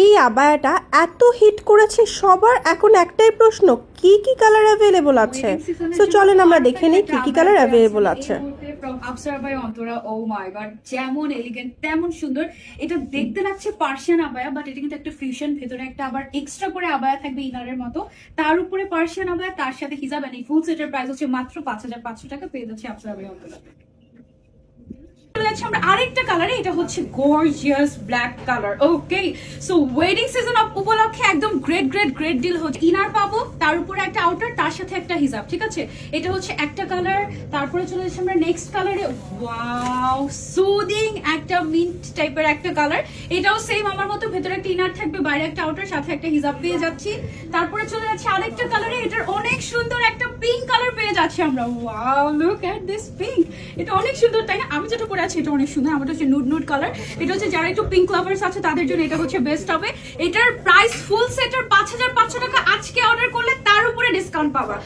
এই আবায়াটা এত হিট করেছে সবার এখন একটাই প্রশ্ন কি কি কালার অ্যাভেলেবল আছে? তো চলেন আমরা দেখে নিই কি কি কালার অ্যাভেলেবল আছে। Afsar by Antara oh my god যেমন এলিগেন্ট তেমন সুন্দর। এটা দেখতে লাগছে পার্সিয়ান আবায়া বাট এটা কিন্তু একটা ফিউশন ভেতরে একটা আবার এক্সট্রা করে আবায়া থাকবে ইনারের মতো। তার উপরে পার্সিয়ান আবায়া তার সাথে হিজাব এই ফুল সেটের প্রাইস হচ্ছে মাত্র পাঁচ হাজার পাঁচশো টাকা পেয়ে যাচ্ছে আফসার বাই অন্তরা যাচ্ছি আমরা আরেকটা কালারে এটা হচ্ছে gorgeous black colour okay so wedding season উপলক্ষে একদম গ্রেট গ্রেট গ্রেট ডিল হচ্ছে। ইনার পাবো, তার উপরে একটা আউটার তার সাথে একটা হিজাব, ঠিক আছে? এটা হচ্ছে একটা কালার তারপরে চলে যাচ্ছি আমরা নেক্সট কালারে ওয়াও সুদিং একটা মিন্ট টাইপের একটা কালার এটাও সেম আমার মতো, ভেতরে একটা ইনার থাকবে, বাইরে একটা আউটার সাথে একটা হিজাব পেয়ে যাচ্ছি। তারপরে চলে যাচ্ছে আরেকটা কালারে এটার অনেক সুন্দর একটা পিঙ্ক কালার যাচ্ছি আমরা। Wow look at this pink এটা অনেক সুন্দর, তাই না? আমি যেটা পরে আছি, এটা অনেক সুন্দর। আমার হচ্ছে নুড নুড কালার এটা হচ্ছে যারা একটু পিঙ্ক লাভার্স আছে, তাদের জন্য এটা হচ্ছে বেস্ট হবে। এটার প্রাইস ফুল সেটার পাঁচ হাজার পাঁচশো টাকা আজকে অর্ডার করলে তার উপরে ডিসকাউন্ট পাবা।